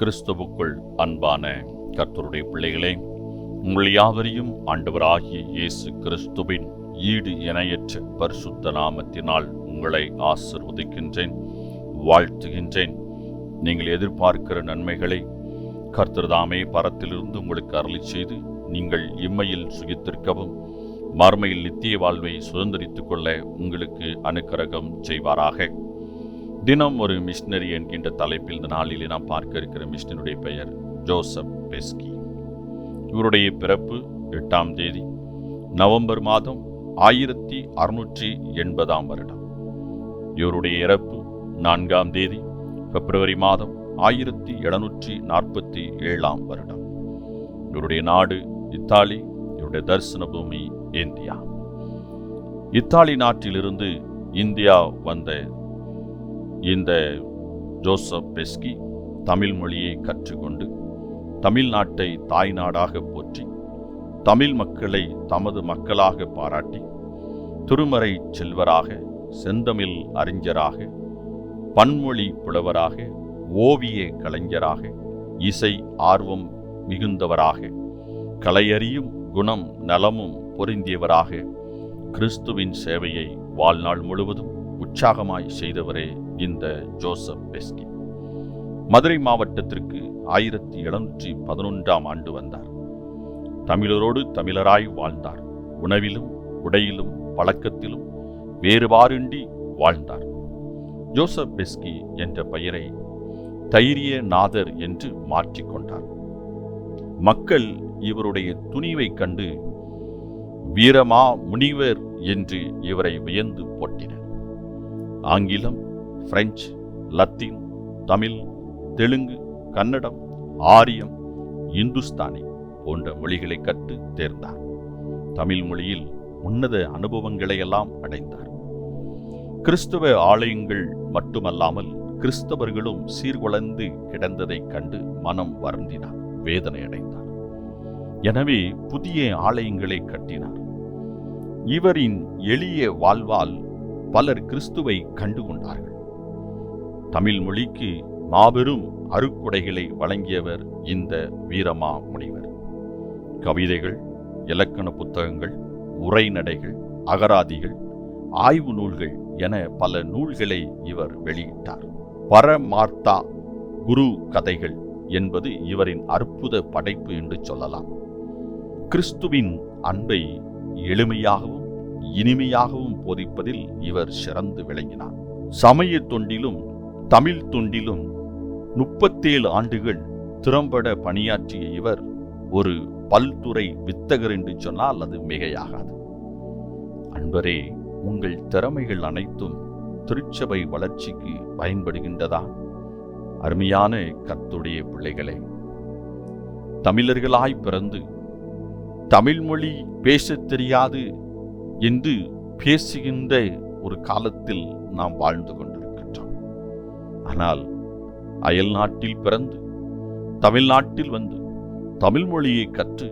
கிறிஸ்துவுக்குள் அன்பான கர்த்தருடைய பிள்ளைகளே உங்கள் யாவரையும் ஆண்டவராகிய இயேசு கிறிஸ்துவின் ஈடு இணையற்ற பரிசுத்த நாமத்தினால் உங்களை ஆசிர்வதிக்கின்றேன் வாழ்த்துகின்றேன். நீங்கள் எதிர்பார்க்கிற நன்மைகளை கர்த்தர்தாமே பரத்திலிருந்து உங்களுக்கு அருளி செய்து நீங்கள் இம்மையில் சுகித்திருக்கவும் மறுமையில் நித்திய வாழ்வை சுதந்திரித்துக் கொள்ள உங்களுக்கு அனுக்கிரகம் செய்வாராக. தினம் ஒரு மிஷினரி என்கின்ற தலைப்பில் இந்த நாளிலே நாம் பார்க்க இருக்கிற மிஷினருடைய பெயர் ஜோசப் பெஸ்கி. இவருடைய பிறப்பு எட்டாம் தேதி நவம்பர் மாதம் ஆயிரத்தி அறுநூற்றி எண்பதாம் வருடம். இவருடைய இறப்பு நான்காம் தேதி பிப்ரவரி மாதம் ஆயிரத்தி எழுநூற்றி நாற்பத்தி ஏழாம் வருடம். இவருடைய நாடு இத்தாலி இவருடைய தரிசன பூமி இந்தியா. இத்தாலி நாட்டிலிருந்து இந்தியா வந்த இந்த ஜோசப் பெஸ்கி தமிழ் மொழியை கற்றுக்கொண்டு தமிழ்நாட்டை தாய் நாடாக போற்றி தமிழ் மக்களை தமது மக்களாக பாராட்டி திருமறை செல்வராக செந்தமிழ் அறிஞராக பன்மொழி புலவராக ஓவிய கலைஞராக இசை ஆர்வம் மிகுந்தவராக கலையறியும் குணம் நலமும் பொருந்தியவராக கிறிஸ்துவின் சேவையை வாழ்நாள் முழுவதும் உற்சாகமாய் செய்தவரே இந்த ஜோசப் பெஸ்கி. மதுரை மாவட்டத்திற்கு ஆயிரத்தி எழுநூற்றி பதினொன்றாம் ஆண்டு வந்தார். தமிழரோடு தமிழராய் வாழ்ந்தார். உணவிலும் உடையிலும் பழக்கத்திலும் வேறுபாடின்றி வாழ்ந்தார். ஜோசப் பெஸ்கி என்ற பெயரை தைரிய நாதர் என்று மாற்றிக்கொண்டார் மக்கள் இவருடைய துணிவைக் கண்டு வீரமா முனிவர் என்று இவரை வியந்து போட்டினர் ஆங்கிலம் பிரெஞ்சு லத்தீன் தமிழ் தெலுங்கு கன்னடம் ஆரியம் இந்துஸ்தானி போன்ற மொழிகளை கற்று தேர்ந்தார். தமிழ் மொழியில் உன்னத அனுபவங்களையெல்லாம் அடைந்தார். கிறிஸ்தவ ஆலயங்கள் மட்டுமல்லாமல் கிறிஸ்தவர்களும் சீர்குலைந்து கிடந்ததைக் கண்டு மனம் வருந்தினார் வேதனை அடைந்தார் எனவே புதிய ஆலயங்களை கட்டினார். இவரின் எளிய வாழ்வால் பலர் கிறிஸ்துவை கண்டுகொண்டார்கள். தமிழ் மொழிக்கு மாபெரும் அருக்குடைகளை வழங்கியவர் இந்த வீரமா முனிவர். கவிதைகள் இலக்கண புத்தகங்கள் உரைநடைகள் அகராதிகள் ஆய்வு நூல்கள் என பல நூல்களை இவர் வெளியிட்டார். பரமார்த்தா குரு கதைகள் என்பது இவரின் அற்புத படைப்பு என்று சொல்லலாம். கிறிஸ்துவின் அன்பை எளிமையாகவும் இனிமையாகவும் போதிப்பதில் இவர் சிறந்து விளங்கினார். சமய தொண்டிலும் தமிழ் தொண்டிலும் முப்பத்தேழு ஆண்டுகள் திறம்பட பணியாற்றிய இவர் ஒரு பல்துறை வித்தகர் என்று சொன்னால் அது மிகையாகாது. அன்பரே உங்கள் திறமைகள் அனைத்தும் திருச்சபை வளர்ச்சிக்கு பயன்படுகின்றதா? அருமையான கத்துடைய பிள்ளைகளே தமிழர்களாய் பிறந்து தமிழ் மொழி பேசத் தெரியாது என்று பேசுகின்ற ஒரு காலத்தில் நாம் வாழ்ந்து கொண்டிருக்கின்றோம். ஆனால் அயல் நாட்டில் பிறந்து தமிழ்நாட்டில் வந்து தமிழ் மொழியை கற்று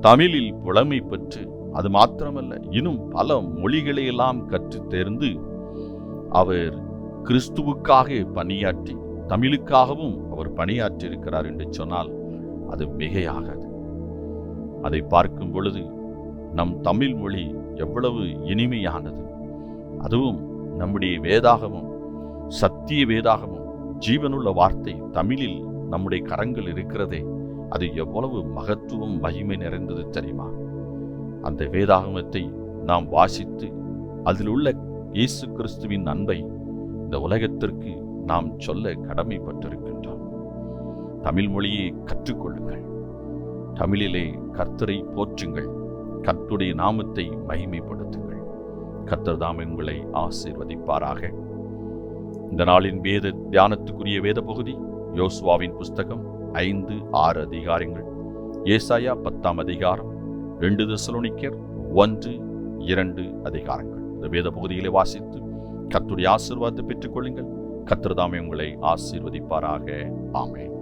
தமிழில் புலமை பெற்று அது மாத்திரமல்ல இன்னும் பல மொழிகளையெல்லாம் கற்று தேர்ந்து அவர் கிறிஸ்துவுக்காக பணியாற்றி தமிழுக்காகவும் அவர் பணியாற்றி இருக்கிறார் என்று சொன்னால் அது மிகையாகாது. அதை பார்க்கும் பொழுது நம் தமிழ் மொழி எவ்வளவு இனிமையானது. அதுவும் நம்முடைய வேதாகமும் சத்திய வேதாகமும் ஜீவனுள்ள வார்த்தை தமிழில் நம்முடைய கரங்கள் இருக்கிறதே அது எவ்வளவு மகத்துவம் மகிமை நிறைந்தது தெரியுமா? அந்த வேதாகமத்தை நாம் வாசித்து அதில் உள்ள இயேசு கிறிஸ்துவின் அன்பை இந்த உலகத்திற்கு நாம் சொல்ல கடமைப்பட்டிருக்கின்றோம். தமிழ் மொழியை கற்றுக்கொள்ளுங்கள். தமிழிலே கர்த்தரை போற்றுங்கள். கர்த்துடைய நாமத்தை மகிமைப்படுத்துங்கள். கர்த்தர்தாம் உங்களை ஆசீர்வதிப்பாராக. இந்த நாளின் வேத தியானத்துக்குரிய வேத பகுதி யோசுவாவின் புஸ்தகம் ஐந்து ஆறு அதிகாரங்கள். ஏசாயா பத்தாம் அதிகாரம் ரெண்டு தசலோனிக்கர் ஒன்று இரண்டு அதிகாரங்கள். இந்த வேத பகுதிகளை வாசித்து கத்துடைய ஆசீர்வாதத்தை பெற்றுக்கொள்ளுங்கள். கத்திரதாமே உங்களை ஆசீர்வதிப்பாராக. ஆமேன்.